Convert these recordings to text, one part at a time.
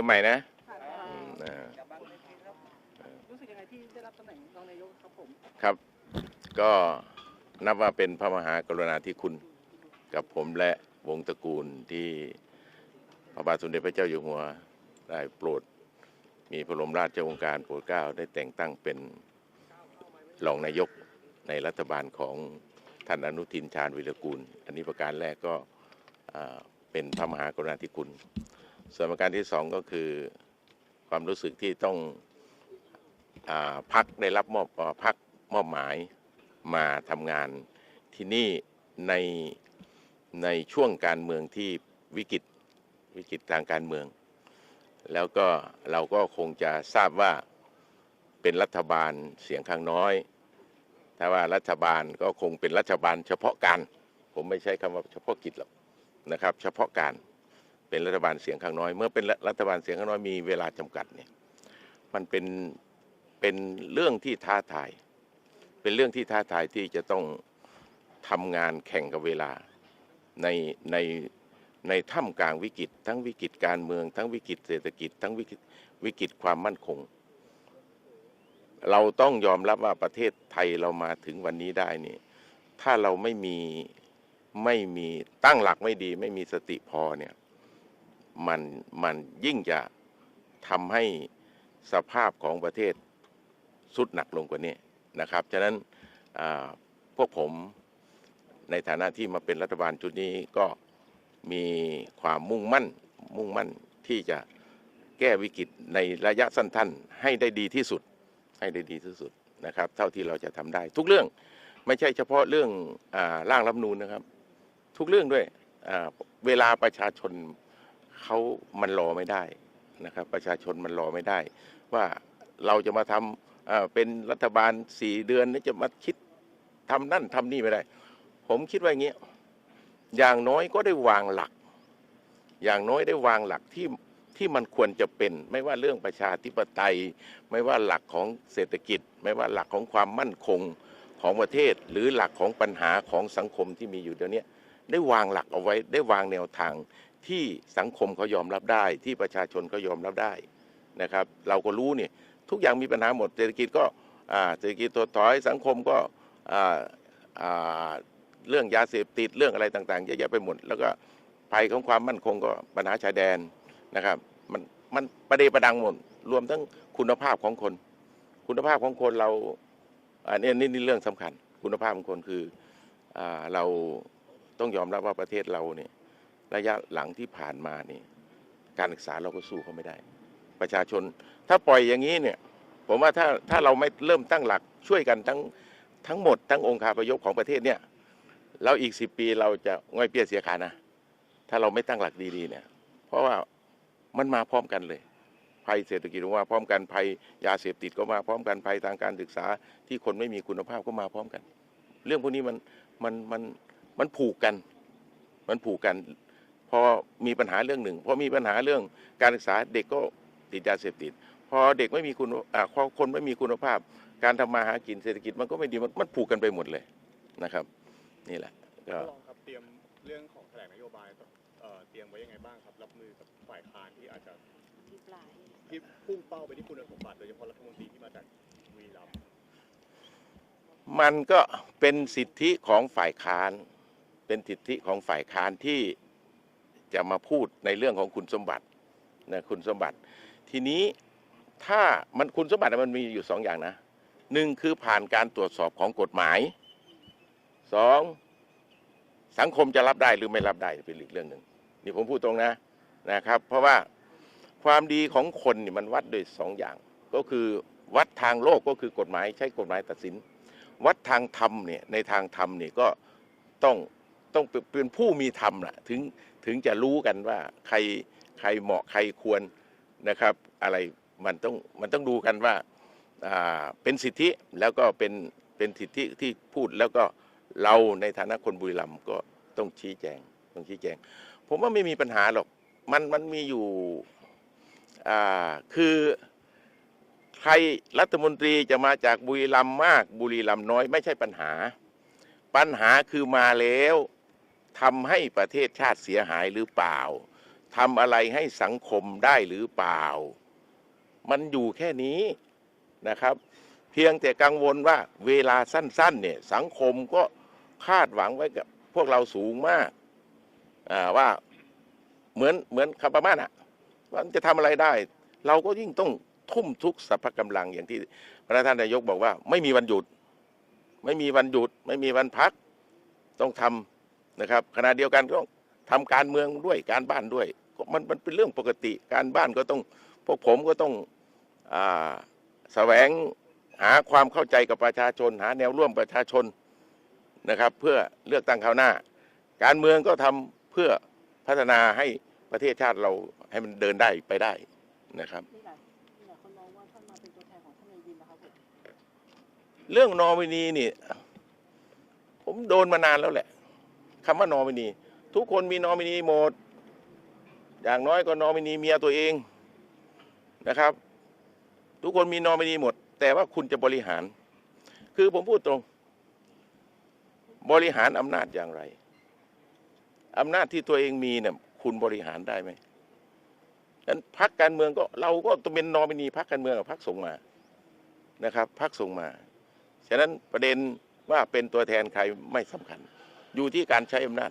เริ่มใหม่นะค่ะอืมอ่ารู้สึกยังไงที่ได้รับตำแหน่งรองนายกครับผม ครับ ก็นับว่าเป็นพระมหากรุณาธิคุณ กับผมและวงศ์ตระกูลที่พระบาทสมเด็จพระเจ้าอยู่หัวได้โปรด มีพระบรมราชโองการโปรดเกล้าได้แต่งตั้งเป็นรองนายกในรัฐบาลของท่านอนุทินชาญวิรกูล อันนี้ประการแรกก็อ่าเป็นพระมหากรุณาธิคุณ ส่วนประการที่สองก็คือความรู้สึกที่ต้องอพักได้รับมอบพักมอบหมายมาทำงานที่นี่ในในช่วงการเมืองที่วิกฤตวิกฤตทางการเมือง แล้วก็เราก็คงจะทราบว่าเป็นรัฐบาลเสียงข้างน้อยถ้าว่ารัฐบาลก็คงเป็นรัฐบาลเฉพาะการ ผมไม่ใช้คำว่าเฉพาะกิจหรอกนะครับ เฉพาะการ เป็นรัฐบาลเสียงข้างน้อย เมื่อเป็นรัฐบาลเสียงข้างน้อยมีเวลาจำกัดเนี่ยมันเป็นเป็นเรื่องที่ท้าทาย เป็นเรื่องที่ท้าทายที่จะต้องทำงานแข่งกับเวลาในในในท่ามกลางวิกฤต ทั้งวิกฤตการเมือง ทั้งวิกฤตเศรษฐกิจ ทั้งวิกฤตวิกฤตความมั่นคง เราต้องยอมรับว่าประเทศไทยเรามาถึงวันนี้ได้นี่ถ้าเราไม่มีไม่มีตั้งหลักไม่ดี ไม่มีสติพอเนี่ย มันมันยิ่งจะทำให้สภาพของประเทศสุดหนักลงกว่านี้นะครับ ฉะนั้นพวกผมในฐานะที่มาเป็นรัฐบาลชุดนี้ก็มีความมุ่งมั่นมุ่งมั่นที่จะแก้วิกฤตในระยะสั้นๆ ให้ได้ดีที่สุดให้ได้ดีที่สุดนะครับ เท่าที่เราจะทำได้ ทุกเรื่องไม่ใช่เฉพาะเรื่องอร่างรัฐนูญนะครับ ทุกเรื่องด้วยเวลาประชาชน เขามันรอไม่ได้นะครับ ประชาชนมันรอไม่ได้ ว่าเราจะมาทำเป็นรัฐบาลสี่เดือนนี่จะมาคิดทำนั่นทำนี่ไม่ได้ ผมคิดว่าอย่างเงี้อย่างน้อยก็ได้วางหลัก อย่างน้อยได้วางหลักที่ที่มันควรจะเป็น ไม่ว่าเรื่องประชาธิปไตย ไม่ว่าหลักของเศรษฐกิจ ไม่ว่าหลักของความมั่นคงของประเทศ หรือหลักของปัญหาของสังคมที่มีอยู่เดี๋ยวนี้ได้วางหลักเอาไว้ได้วางแนวทาง ที่สังคมเขายอมรับได้ ที่ประชาชนก็ยอมรับได้นะครับ เราก็รู้เนี่ยทุกอย่างมีปัญหาหมดเศรษฐกิจก็อ่าเศรษฐกิจถดถอยสังคมก็อ่าอ่าเรื่องยาเสพติดเรื่องอะไรต่างๆเยอะแยะไปหมด แล้วก็ภัยของความมั่นคงก็ปัญหาชายแดนนะครับ มันมันประเดประดังหมดรวมทั้งคุณภาพของคน คุณภาพของคนเราอันนี้นี่นี่เรื่องสำคัญ คุณภาพของคนคืออ่าเราต้องยอมรับว่าประเทศเราเนี่ย ระยะหลังที่ผ่านมานี่ การศึกษาเราก็สู้เขาไม่ได้ ประชาชน ถ้าปล่อยอย่างนี้เนี่ย ผมว่าถ้าถ้าเราไม่เริ่มตั้งหลักช่วยกันทั้งทั้งหมดทั้งองค์คาพยพของประเทศเนี่ยเราอีกสิปีเราจะง่อยเปี้ยเสียขานะ ถ้าเราไม่ตั้งหลักดีๆเนี่ย เพราะว่ามันมาพร้อมกันเลย ภัยเศรษฐกิจมาพร้อมกันภัยยาเสพติดก็มาพร้อมกันภัยทางการศึกษาที่คนไม่มีคุณภาพก็มาพร้อมกัน เรื่องพวกนี้มันมันมันมันผูกกัน มันผูกกัน พอมีปัญหาเรื่องหนึ่งพอมีปัญหาเรื่องการศึกษาเด็กก็ติดยาเสพติด พอเด็กไม่มีคุณอ่าพอคนไม่มีคุณภาพ การทำมาหากินเศรษฐกิจมันก็ไม่ดีมันมันผูกกันไปหมดเลยนะครับ นี่แหละก็รองครับเตรียมเรื่องของแถลงนโยบายเอ่อเตรียมไว้ยังไงบ้างครับ รับมือกับฝ่ายค้านที่อาจจะที่พุ่งเป้าไปที่คุณสมบัติโดยเฉพาะรัฐมนตรีที่มาจากบุรีรัมย์มันก็เป็นสิทธิของฝ่ายค้าน เป็นสิทธิของฝ่ายค้านที่ จะมาพูดในเรื่องของคุณสมบัตินะคุณสมบัติ ทีนี้ถ้ามันคุณสมบัติมันมีอยู่สองอย่างนะหนึ่งคือผ่านการตรวจสอบของกฎหมายสองสังคมจะรับได้หรือไม่รับได้เป็นอีกเรื่องหนึ่งนี่ผมพูดตรงนะนะครับ เพราะว่าความดีของคนนี่มันวัดด้วยสองอย่าง ก็คือวัดทางโลกก็คือกฎหมายใช้กฎหมายตัดสิน วัดทางธรรมเนี่ยในทางธรรมเนี่ยก็ต้อง ต้องเป็นผู้มีธรรมนะถึงถึงจะรู้กันว่าใครใครเหมาะใครควรนะครับ อะไรมันต้องมันต้องดูกันว่าเป็นสิทธิแล้วก็เป็นเป็นสิทธิที่พูดแล้วก็เราในฐานะคนบุรีรัมย์ก็ต้องชี้แจงต้องชี้แจง ผมว่าไม่มีปัญหาหรอกมันมันมีอยู่คือใครรัฐมนตรีจะมาจากบุรีรัมย์มากบุรีรัมย์น้อยไม่ใช่ปัญหา ปัญหาคือมาแล้ว ทำให้ประเทศชาติเสียหายหรือเปล่าทำอะไรให้สังคมได้หรือเปล่า มันอยู่แค่นี้นะครับ เพียงแต่กังวลว่าเวลาสั้นๆเนี่ยสังคมก็คาดหวังไว้กับพวกเราสูงมากอ่าว่าเหมือนเหมือนคำประมาณอะว่าจะทำอะไรได้ เราก็ยิ่งต้องทุ่มทุกสรรพกำลังอย่างที่พระท่านนายกบอกว่า ไม่มีวันหยุด ไม่มีวันหยุด ไม่มีวันพัก ต้องทำ นะครับขณะเดียวกันก็ต้องทำการเมืองด้วยการบ้านด้วยมันมันเป็นเรื่องปกติการบ้านก็ต้องพวกผมก็ต้องอแสวงหาความเข้าใจกับประชาชน หาแนวร่วมประชาชนนะครับ เพื่อเลือกตั้งคราวหน้า การเมืองก็ทำเพื่อพัฒนาให้ประเทศชาติเราให้มันเดินได้ไปได้นะครับมีหลายมีหลายคนมองนอรับผมเรื่องนอมินีนี่ ผมโดนมานานแล้วแหละ คำว่านอมินี ทุกคนมีนอมินีหมด อย่างน้อยก็นอมินีเมียตัวเองนะครับ ทุกคนมีนอมินีหมด แต่ว่าคุณจะบริหาร คือผมพูดตรง บริหารอำนาจอย่างไรอำนาจที่ตัวเองมีเนี่ยคุณบริหารได้ไหมนั้นพักการเมืองก็เราก็ต้องเป็นนอมินีพักการเมืองกับพักส่งมานะครับพักส่งมา ฉะนั้นประเด็นว่าเป็นตัวแทนใครไม่สำคัญ อยู่ที่การใช้อำนาจ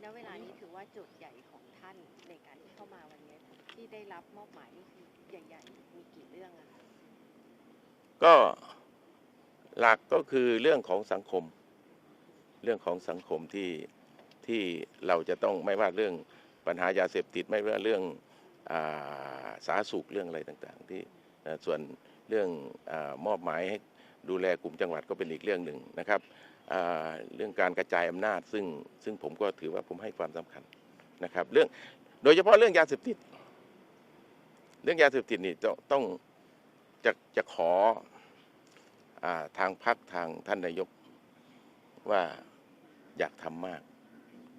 แล้วเวลานี้ถือว่าจุดใหญ่ของท่านในการที่เข้ามาวันนี้ที่ได้รับมอบหมายนี่คือใหญ่ๆมีกี่เรื่องอะคะก็หลักก็คือเรื่องของสังคม เรื่องของสังคมที่ที่เราจะต้องไม่ว่าเรื่องปัญหายาเสพติดไม่ว่าเรื่องอาสาธารณสุขเรื่องอะไรต่างๆ ที่เอ่อส่วนเรื่องอามอบหมายให้ดูแลกลุ่มจังหวัดก็เป็นอีกเรื่องหนึ่งนะครับอ่า เรื่องการกระจายอำนาจ ซึ่งซึ่งผมก็ถือว่าผมให้ความสำคัญนะครับ เรื่องโดยเฉพาะเรื่องยาเสพติด เรื่องยาเสพติดนี่ต้องต้องจะจะขออาทางพักทางท่านนายกว่าอยากทำมาก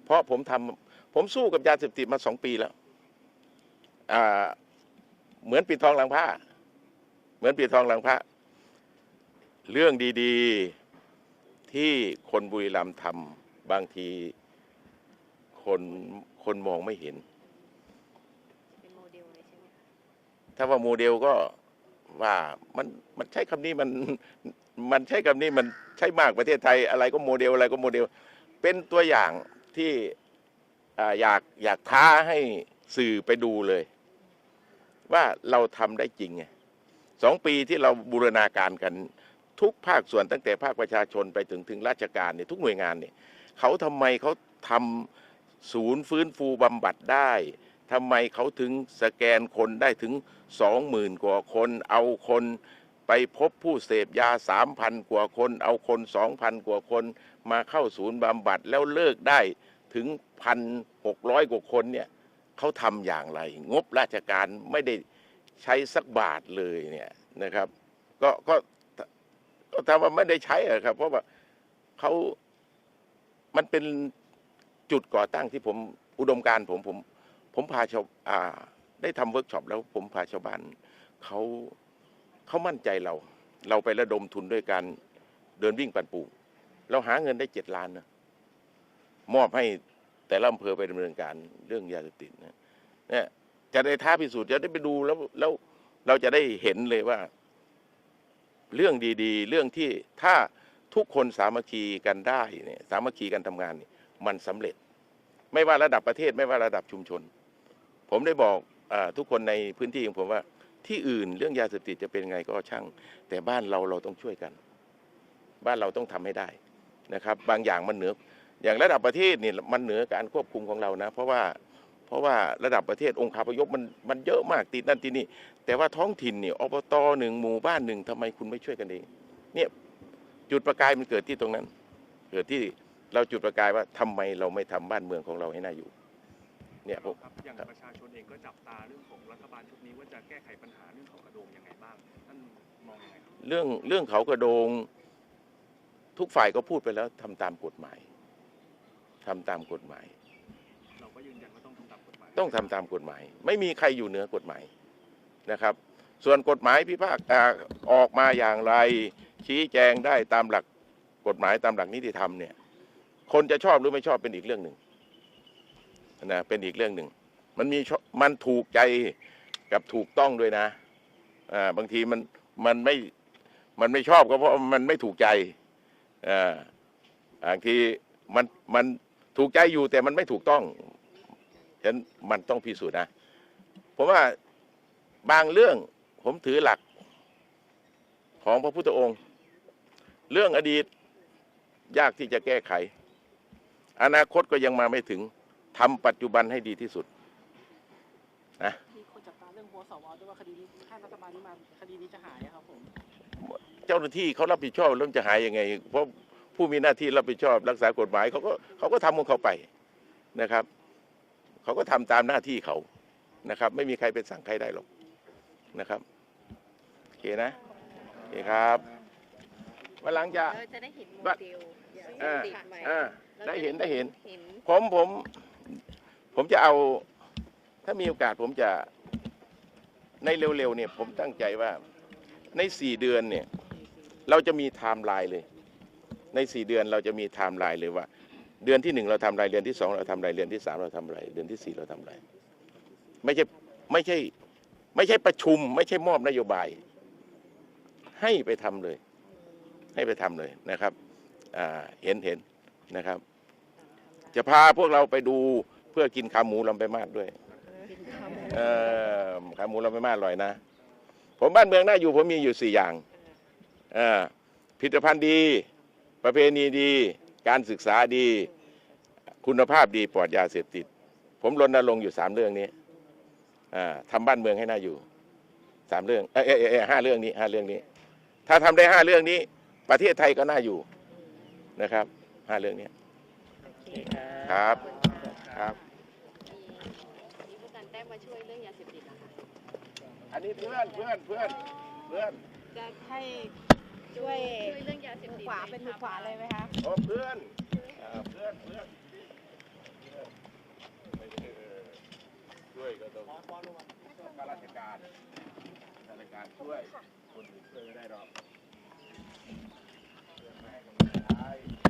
เพราะผมทำผมสู้กับยาเสพติดมาสองปีแล้วเหมือนปิดทองหลังผ้าเหมือนปิดทองหลังพระเรื่องดี ๆ ที่คนบุรีรัมย์ทำบางทีคนคนมองไม่เห็น เป็นโมเดลเลยใช่ไหมคะถ้าว่าโมเดลก็ว่ามันมันใช้คำนี้มันมันใช้คำนี้มันใช้มากประเทศไทยอะไรก็โมเดลอะไรก็โมเดล เป็นตัวอย่างที่อ่าอยากอยากท้าให้สื่อไปดูเลย ว่าเราทำได้จริงไงสองปีที่เราบูรณาการกัน ทุกภาคส่วนตั้งแต่ภาคประชาชนไปถึงถึงราชการเนี่ยทุกหน่วยงานเนี่ยเขาทำไมเขาทำศูนย์ฟื้นฟูบำบัดได้ทำไมเขาถึงสแกนคนได้ถึงสองหมื่นกว่าคน เอาคนไปพบผู้เสพยาสามพันกว่าคน เอาคนสองพันกว่าคน มาเข้าศูนย์บำบัดแล้วเลิกได้ถึงพันหกร้อยกว่าคนเนี่ยเขาทำอย่างไร งบราชการไม่ได้ใช้สักบาทเลยเนี่ยนะครับ ก็ก็ ก็ทำว่าไม่ได้ใช้อะครับ เพราะว่าเขามันเป็นจุดก่อตั้งที่ผมอุดมการผมผม ผมพาชาวอ่า ได้ทำเวิร์กช็อปแล้วผมพาชาวบ้านเขาเขามั่นใจเรา เราไประดมทุนด้วยการเดินวิ่งปั่นปูเราหาเงินได้เจ็ดล้านนะมอบให้แต่ละอำเภอไปดำเนินการเรื่องยาเสพติดนะเนี่ยจะได้ท้าพิสูจน์จะได้ไปดูแล้วแล้วเราจะได้เห็นเลยว่า เรื่องดีๆ เรื่องที่ถ้าทุกคนสามัคคีกันได้เนี่ยสามัคคีกันทำงานนี่มันสำเร็จ ไม่ว่าระดับประเทศไม่ว่าระดับชุมชน ผมได้บอกอทุกคนในพื้นที่ของผมว่าที่อื่นเรื่องยาเสพติดจะเป็นไงก็ช่าง แต่บ้านเราเราต้องช่วยกัน บ้านเราต้องทำให้ได้นะครับ บางอย่างมันเหนืออย่างระดับประเทศนี่มันเหนือการควบคุมของเรานะ เพราะว่า เพราะว่าระดับประเทศองค์คาพยพมันมันเยอะมากติดนั่นติดนี่ แต่ว่าท้องถิ่นเนี่ยอบตหนึ่งหมู่บ้านหนึ่งทำไมคุณไม่ช่วยกันเองเนี่ยจุดประกายมันเกิดที่ตรงนั้น เกิดที่เราจุดประกายว่าทำไมเราไม่ทำบ้านเมืองของเราให้น่าอยู่เนี่ยผมครับอย่างประชาชนเองก็จับตาเรื่องของรัฐบาลชุดนี้ว่าจะแก้ไขปัญหาเรื่องของกระโดงยังไงบ้างท่านมองยังไงครับเรื่องเรื่องเขากระโดง ทุกฝ่ายก็พูดไปแล้วทำตามกฎหมายทำตามกฎหมาย เราก็ยืนยันว่าต้องทำ ต้องทำตามกฎหมาย ไม่มีใครอยู่เหนือกฎหมายนะครับ ส่วนกฎหมายพิพากษาออกมาอย่างไร ชี้แจงได้ตามหลักกฎหมายตามหลักนิติธรรมเนี่ยคนจะชอบหรือไม่ชอบเป็นอีกเรื่องหนึ่งนะเป็นอีกเรื่องหนึ่ง มันมีมันถูกใจกับถูกต้องด้วยนะอ่าบางทีมันมันไม่มันไม่ชอบก็เพราะมันไม่ถูกใจอ่าบางทีมันมันถูกใจอยู่แต่มันไม่ถูกต้อง ฉะนั้นมันต้องพิสูจน์นะผมว่าบางเรื่องผมถือหลักของพระพุทธองค์ เรื่องอดีตยากที่จะแก้ไข อนาคตก็ยังมาไม่ถึงทำปัจจุบันให้ดีที่สุดมีคนจับตาเรื่องหัวสวด้วยว่าคดีนี้ถ้ารัฐบาลนี้มาคดีนี้จะหายอะครับผมเจ้าหน้าที่เขารับผิดชอบเรื่องจะหายยังไง เพราะผู้มีหน้าที่รับผิดชอบรักษากฎหมายเขาก็เขาก็ทำของเขาไปนะครับ เขาก็ทำตามหน้าที่เขานะครับ ไม่มีใครไปสั่งใครได้หรอกนะครับโอเคนะโอเคครับวันหลังจะเราจะได้เห็นโมว่าเดลเออติดใหม่เออได้เห็นได้เห็นเห็น ผมผม ผมจะเอา ถ้ามีโอกาสผมจะ ในเร็วๆเนี่ยผมตั้งใจว่าในสี่เดือนเนี่ย เราจะมีไทม์ไลน์เลย ในสี่เดือนเราจะมีไทม์ไลน์เลยว่า เดือนที่หนึ่งเราทำอะไรเดือนที่สองเราทำอะไรเดือนที่สามเราทำอะไรเดือนที่สี่เราทำอะไรไม่ใช่ไม่ใช่ไม่ใช่ประชุม ไม่ใช่มอบนโยบาย ให้ไปทำเลย ให้ไปทำเลยนะครับอ่าเห็นเห็นนะครับ จะพาพวกเราไปดูเพื่อกินขาหมูลำไปมาดด้วยเออขาหมูลำไปมาดอร่อยนะ ผมบ้านเมืองน่าอยู่ผมมีอยู่สี่อย่างเออผลิตภัณฑ์ดี ประเพณีดี การศึกษาดีคุณภาพดีปลอดยาเสพติด ผมรณรงค์อยู่สามเรื่องนี้อ่าทำบ้านเมืองให้น่าอยู่สามเรื่องเอยเอยเอยเอยห้าเรื่องนี้ห้าเรื่องนี้ ถ้าทำได้ห้าเรื่องนี้ ประเทศไทยก็น่าอยู่นะครับห้าเรื่องนี้ครับครับมีผู้การแต้มมาช่วยเรื่องยาเสพติดนะคะอันนี้เพื่อนเพื่อนเพื่อนเพื่อนจะให้ช่วยช่ วาเป็นมือขวาเลยไหมคะโอ้เพื่อนเพื่อนเพื่อนช่วยก็ต้องข้าราชการข้าราชการช่วย คนอื่นช่วยไม่ได้หรอกเพื่อนไม่ให้กำลังใ